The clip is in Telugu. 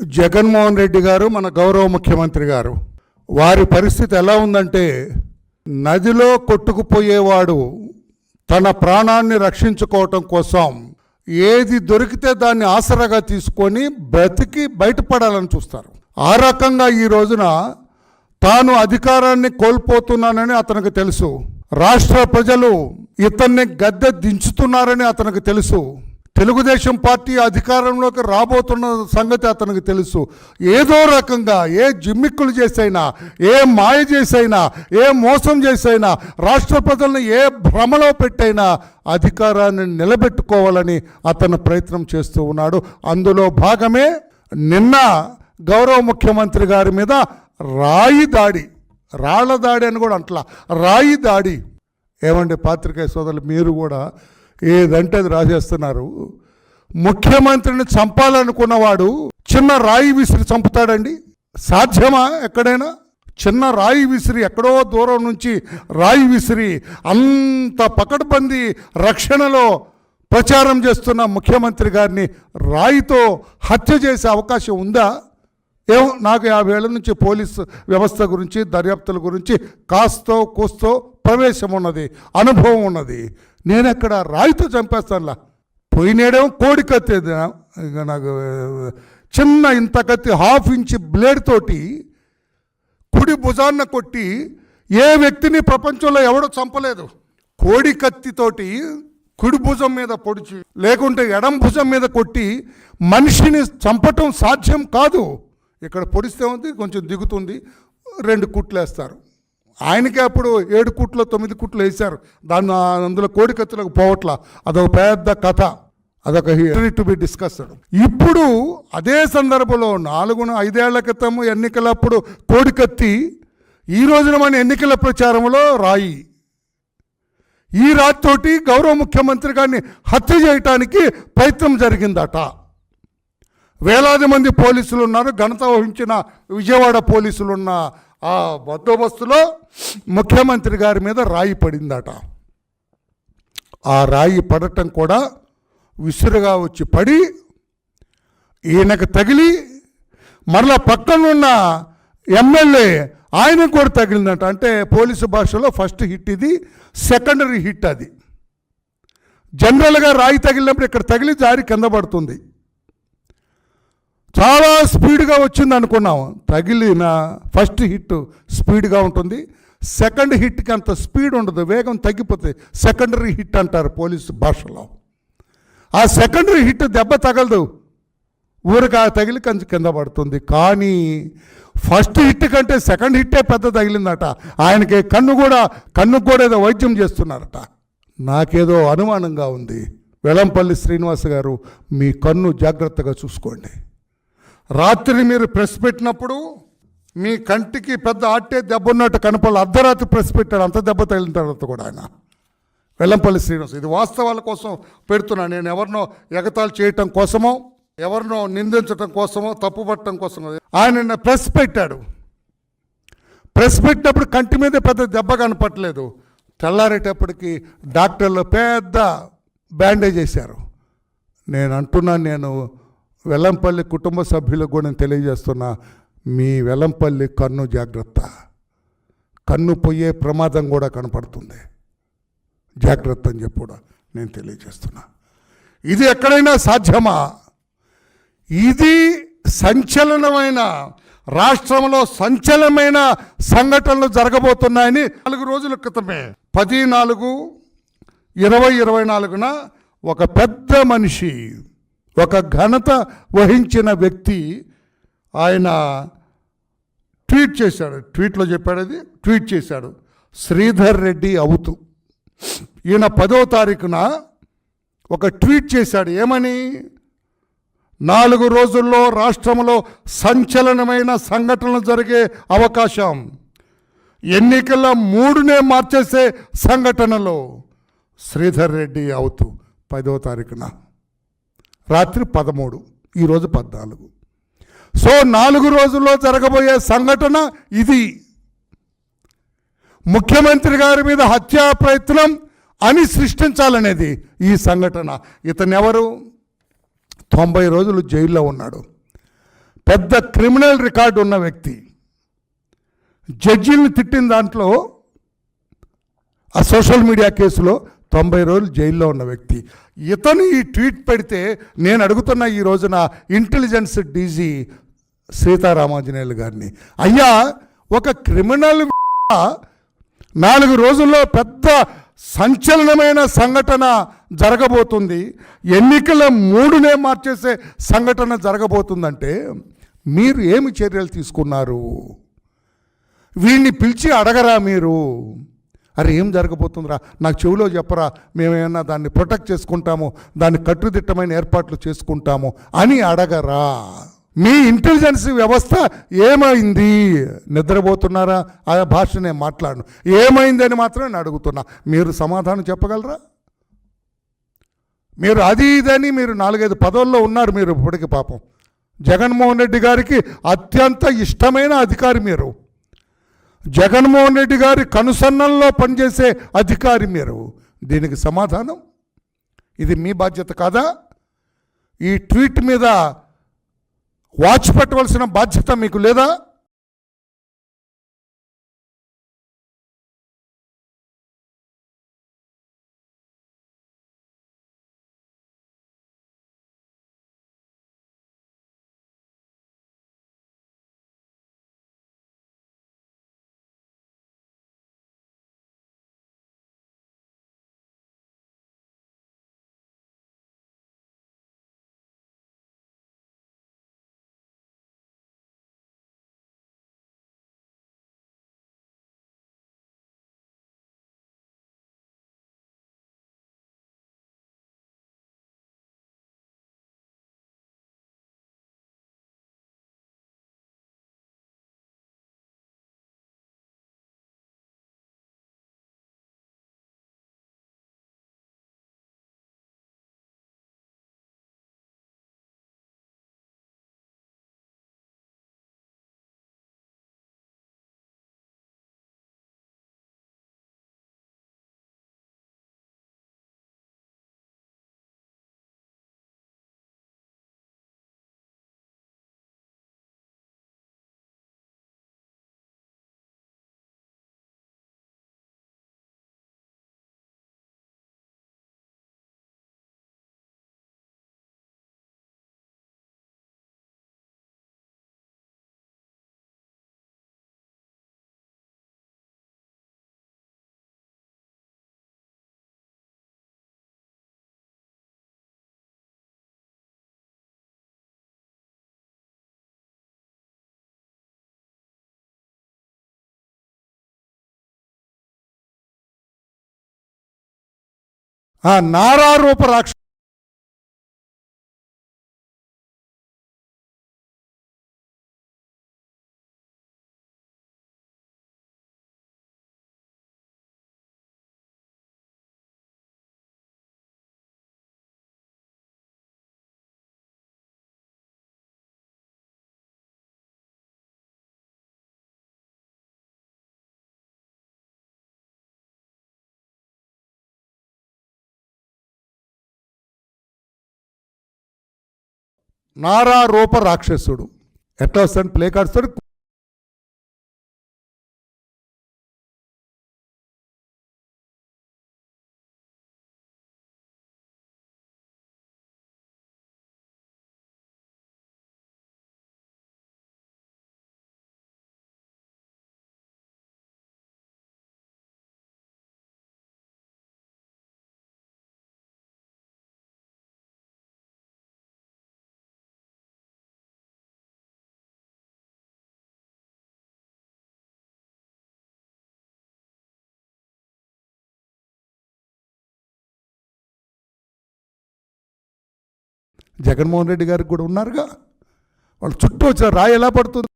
జగన్మోహన్ రెడ్డి గారు మన గౌరవ ముఖ్యమంత్రి గారు. వారి పరిస్థితి ఎలా ఉందంటే నదిలో కొట్టుకుపోయేవాడు తన ప్రాణాన్ని రక్షించుకోవటం కోసం ఏది దొరికితే దాన్ని ఆసరాగా తీసుకొని బ్రతికి బయటపడాలని చూస్తారు. ఆ రకంగా ఈ రోజున తాను అధికారాన్ని కోల్పోతున్నానని అతనికి తెలుసు. రాష్ట్ర ప్రజలు ఇతన్ని గద్దె దించుతున్నారని అతనికి తెలుసు. తెలుగుదేశం పార్టీ అధికారంలోకి రాబోతున్న సంగతి అతనికి తెలుసు. ఏదో రకంగా ఏ జిమ్మిక్కులు చేసైనా ఏ మాయ చేసైనా ఏ మోసం చేసైనా రాష్ట్ర ప్రజలను ఏ భ్రమలో పెట్టైనా అధికారాన్ని నిలబెట్టుకోవాలని అతను ప్రయత్నం చేస్తూ ఉన్నాడు. అందులో భాగమే నిన్న గౌరవ ముఖ్యమంత్రి గారి మీద రాయి దాడి. రాళ్ళ దాడి అని కూడా అంటలా. రాయి దాడి. ఏమండి పాత్రికేయ సోదరులు మీరు కూడా ఏదంటే అది రాసేస్తున్నారు ముఖ్యమంత్రిని చంపాలనుకున్నవాడు చిన్న రాయి విసిరి చంపుతాడండి. సాధ్యమా ఎక్కడైనా? చిన్న రాయి విసిరి ఎక్కడో దూరం నుంచి రాయి విసిరి అంత పకడ్బందీ రక్షణలో ప్రచారం చేస్తున్న ముఖ్యమంత్రి గారిని రాయితో హత్య చేసే అవకాశం ఉందా? ఏమో నాకు యాభై ఏళ్ళ నుంచి పోలీసు వ్యవస్థ గురించి దర్యాప్తుల గురించి కాస్తో కూస్తో ప్రవేశం ఉన్నది అనుభవం ఉన్నది. నేను ఎక్కడ రాయితో చంపేస్తానులా. పోయినేడేమో కోడి కత్తి నాకు చిన్న ఇంత కత్తి హాఫ్ ఇంచ్ బ్లేడ్ తోటి కుడి భుజాన్న కొట్టి ఏ వ్యక్తిని ప్రపంచంలో ఎవడో చంపలేదు. కోడి కత్తితోటి కుడి భుజం మీద పొడిచి లేకుంటే ఎడం భుజం మీద కొట్టి మనిషిని చంపటం సాధ్యం కాదు. ఇక్కడ పొడిస్తే ఉంది కొంచెం దిగుతుంది. రెండు కుట్లు వేస్తారు ఆయనకే అప్పుడు ఏడు కుట్లు తొమ్మిది కుట్లు వేశారు. దాన్ని అందులో కోడికత్తులకు పోవట్ల. అదొక పెద్ద కథ. అదొక హిస్టరీ టు బి డిస్కస్డ్ ఇప్పుడు అదే సందర్భంలో నాలుగు ఐదేళ్ళ క్రితం ఎన్నికలప్పుడు కోడికత్తి ఈ రోజున మన ఎన్నికల ప్రచారంలో రాయి. ఈ రాతితోటి గౌరవ ముఖ్యమంత్రి గారిని హత్య చేయటానికి ప్రయత్నం జరిగిందట. వేలాది మంది పోలీసులు ఉన్నారు. ఘనత వహించిన విజయవాడ పోలీసులు ఉన్న ఆ బందోబస్తులో ముఖ్యమంత్రి గారి మీద రాయి పడిందట. ఆ రాయి పడటం కూడా విసురుగా వచ్చి పడి ఈయనకు తగిలి మరలా పక్కనున్న ఎమ్మెల్యే ఆయనకు కూడా తగిలిందట. అంటే పోలీసు భాషలో ఫస్ట్ హిట్ ఇది సెకండరీ హిట్ అది. జనరల్గా రాయి తగిలినప్పుడు ఇక్కడ తగిలి జారి కింద పడుతుంది. చాలా స్పీడ్గా వచ్చింది అనుకున్నాం. తగిలిన ఫస్ట్ హిట్ స్పీడ్గా ఉంటుంది. సెకండ్ హిట్కి అంత స్పీడ్ ఉండదు. వేగం తగ్గిపోతుంది సెకండరీ హిట్ అంటారు పోలీసు భాషలో. ఆ సెకండరీ హిట్ దెబ్బ తగలదు. ఊరికా తగిలి కంచి కింద పడుతుంది. కానీ ఫస్ట్ హిట్ కంటే సెకండ్ హిట్టే పెద్ద తగిలిందట. ఆయనకి కన్ను కూడా కన్ను కూడా ఏదో వైద్యం చేస్తున్నారట. నాకేదో అనుమానంగా ఉంది. వెలంపల్లి శ్రీనివాస్ గారు మీ కన్ను జాగ్రత్తగా చూసుకోండి. రాత్రి మీరు ప్రెస్ పెట్టినప్పుడు మీ కంటికి పెద్ద ఆటే దెబ్బ ఉన్నట్టు కనపడాలి. అర్ధరాత్రి ప్రెస్ పెట్టాడు అంత దెబ్బ తగిలిన తర్వాత కూడా ఆయన. వెల్లంపల్లి శ్రీనివాస్ ఇది వాస్తవాల కోసం పెడుతున్నా. నేను ఎవరినో ఎగతాళి చేయటం కోసమో ఎవరినో నిందించటం కోసమో తప్పుపట్టడం కోసమో ఆయన నిన్న ప్రెస్ పెట్టాడు. ప్రెస్ పెట్టినప్పుడు కంటి మీద పెద్ద దెబ్బ కనపట్లేదు తెల్లారేటప్పటికి డాక్టర్లు పెద్ద బ్యాండేజ్ వేశారు. నేను అంటున్నాను నేను వెల్లంపల్లి కుటుంబ సభ్యులకు కూడా నేను తెలియజేస్తున్నా మీ వెల్లంపల్లి కన్ను జాగ్రత్త. కన్ను పోయే ప్రమాదం కూడా కనపడుతుంది. జాగ్రత్త అని చెప్పి కూడా నేను తెలియజేస్తున్నా. ఇది ఎక్కడైనా సాధ్యమా? ఇది సంచలనమైన రాష్ట్రంలో సంచలనమైన సంఘటనలు జరగబోతున్నాయని నాలుగు రోజుల క్రితమే పది నాలుగు ఇరవై ఇరవై నాలుగున ఒక పెద్ద మనిషి ఒక ఘనత వహించిన వ్యక్తి ఆయన ట్వీట్ చేశాడు. ట్వీట్లో చెప్పాడు అది. ట్వీట్ చేశాడు. శ్రీధర్ రెడ్డి అవుతూ. ఈయన పదో తారీఖున ఒక ట్వీట్ చేశాడు. ఏమని? నాలుగు రోజుల్లో రాష్ట్రంలో సంచలనమైన సంఘటనలు జరిగే అవకాశం. ఎన్నికల మూడునే మార్చేసే సంఘటనలో శ్రీధర్ రెడ్డి అవుతూ పదో తారీఖున. రాత్రి పదమూడు ఈరోజు పద్నాలుగు. సో నాలుగు రోజుల్లో జరగబోయే సంఘటన ఇది. ముఖ్యమంత్రి గారి మీద హత్యా ప్రయత్నం అని సృష్టించాలనేది ఈ సంఘటన. ఇతను ఎవరు తొంభై రోజులు జైల్లో ఉన్నాడు. పెద్ద క్రిమినల్ రికార్డు ఉన్న వ్యక్తి. జడ్జిల్ని తిట్టిన దాంట్లో ఆ సోషల్ మీడియా కేసులో తొంభై రోజులు జైల్లో ఉన్న వ్యక్తి. ఇతను ఈ ట్వీట్ పెడితే నేను అడుగుతున్న ఈ రోజున ఇంటెలిజెన్స్ డీజీ సీతారామాంజనేయులు గారిని. అయ్యా ఒక క్రిమినల్ నాలుగు రోజుల్లో పెద్ద సంచలనమైన సంఘటన జరగబోతుంది. ఎన్నికల మూడునే మార్చేసే సంఘటన జరగబోతుందంటే మీరు ఏమి చర్యలు తీసుకున్నారు? వీడిని పిలిచి అడగరా మీరు? అరే ఏం జరగబోతుందిరా? నాకు చెవిలో చెప్పరా మేమేమన్నా దాన్ని ప్రొటెక్ట్ చేసుకుంటాము దాన్ని కట్టుదిట్టమైన ఏర్పాట్లు చేసుకుంటాము అని అడగరా. మీ ఇంటెలిజెన్స్ వ్యవస్థ ఏమైంది? నిద్రపోతున్నారా? ఆ భాష నేను మాట్లాడను. ఏమైందని మాత్రం నేను అడుగుతున్నా. మీరు సమాధానం చెప్పగలరా? మీరు అది ఇదని మీరు నాలుగైదు పదవుల్లో ఉన్నారు మీరు ఇప్పటికి పాపం. జగన్మోహన్ రెడ్డి గారికి అత్యంత ఇష్టమైన అధికారి మీరు. జగన్మోహన్ రెడ్డి గారి కనుసన్నల్లో పనిచేసే అధికారి మీరు. దీనికి సమాధానం? ఇది మీ బాధ్యత కాదా? ఈ ట్వీట్ మీద వాచ్ పెట్టవలసిన బాధ్యత మీకు లేదా? ఆ నారారూప రాక్ష నారారూప రాక్షసుడు. ఎట్లా వస్తాడు? ప్లే కార్డ్స్తాడు జగన్మోహన్ రెడ్డి గారికి కూడా ఉన్నారుగా. వాళ్ళు చుట్టూ వచ్చిన రాయి ఎలా పడుతుంది?